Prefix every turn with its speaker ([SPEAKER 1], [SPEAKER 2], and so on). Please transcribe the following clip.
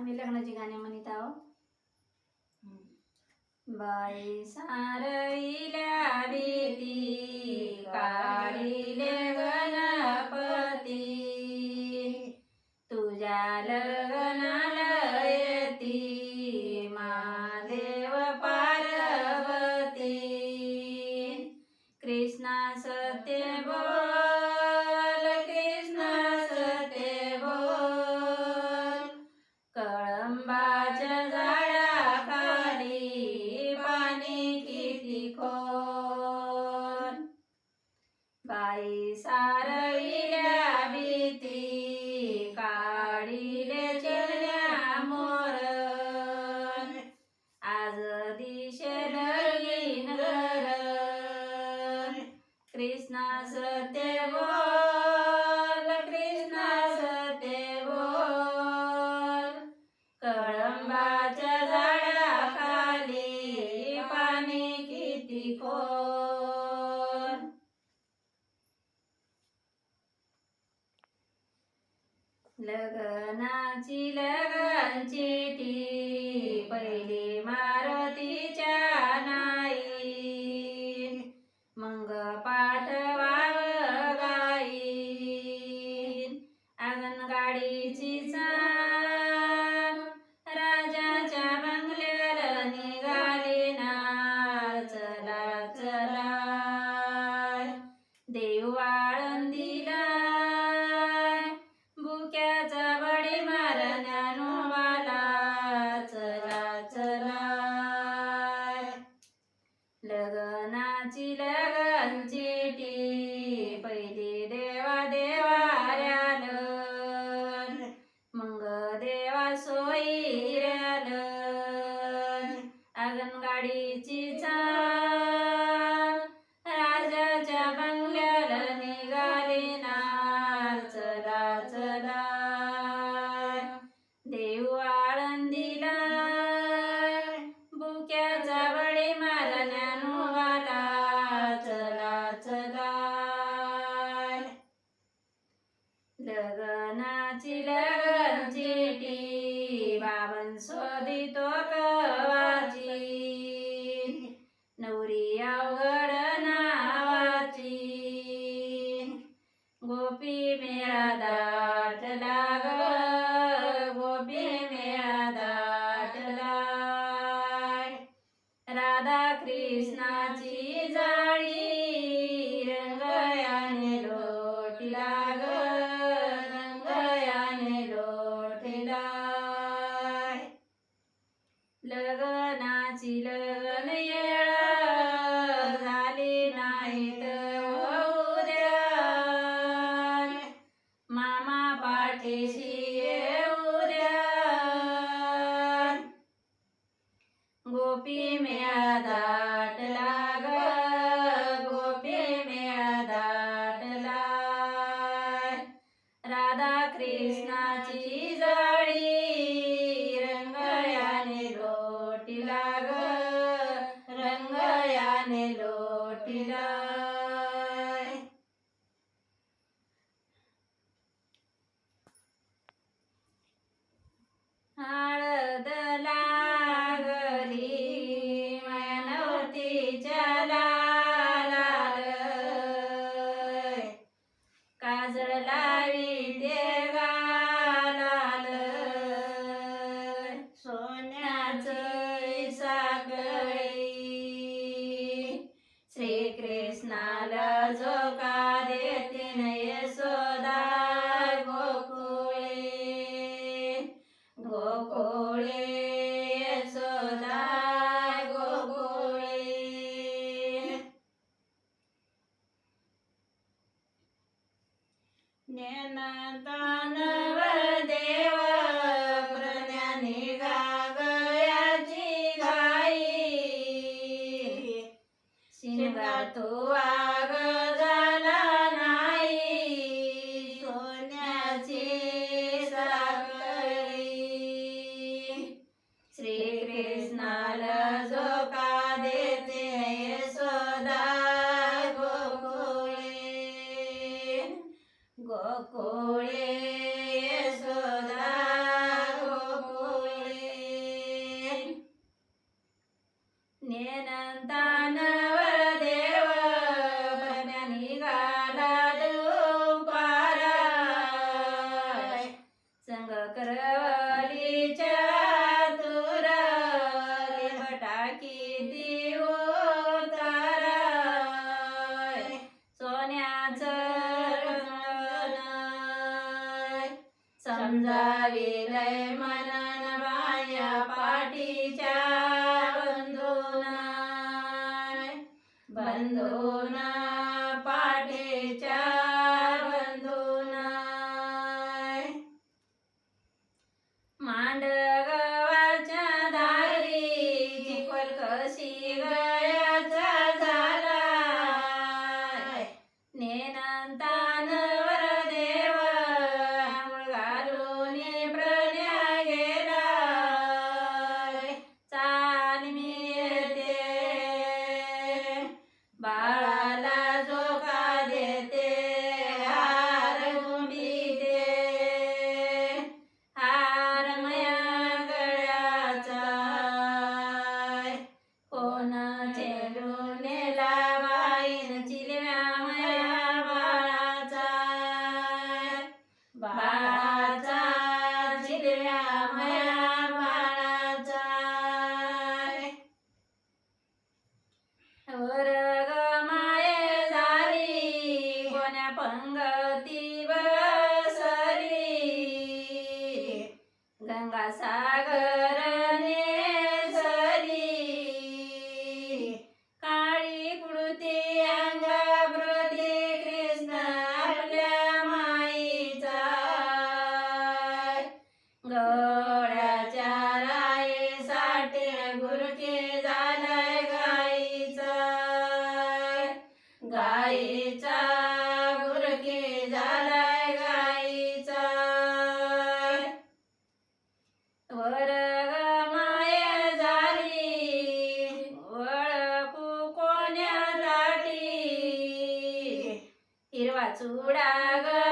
[SPEAKER 1] आम्ही लग्नाची गाणे म्हणत आहो बाई सारईल्या बेटी काळीले गणपती. तुझ्या लग्ना लगनाची लगन चिठी पहिली मारुतीच्या नाई. मंग पाठवाव गाई अंगणगाडीची चा लगनाची लगनचिटी बाबन शोधितो कवाची. नवरी अवघड नावाची. गोपी मेळा पाठीशी गोपी म्या गोपी राधा कृष्णा હાજર લાવી દે. ಜ್ಞಾನ ದಾನವ ದೇವ ગોકુળે समजाविलय मनन माया पाठीच्या बंधुना बंधुना पाठीच्या बंधुना मांडगवाच्या दारी चिखल कशी गयाचा झाला नेनंतान राईसाठी गुरके झालाय गाईचा झालाय गाईचा. वर माय झाली. ओळखू कोण्या लाटी हिरवा चुडा ग.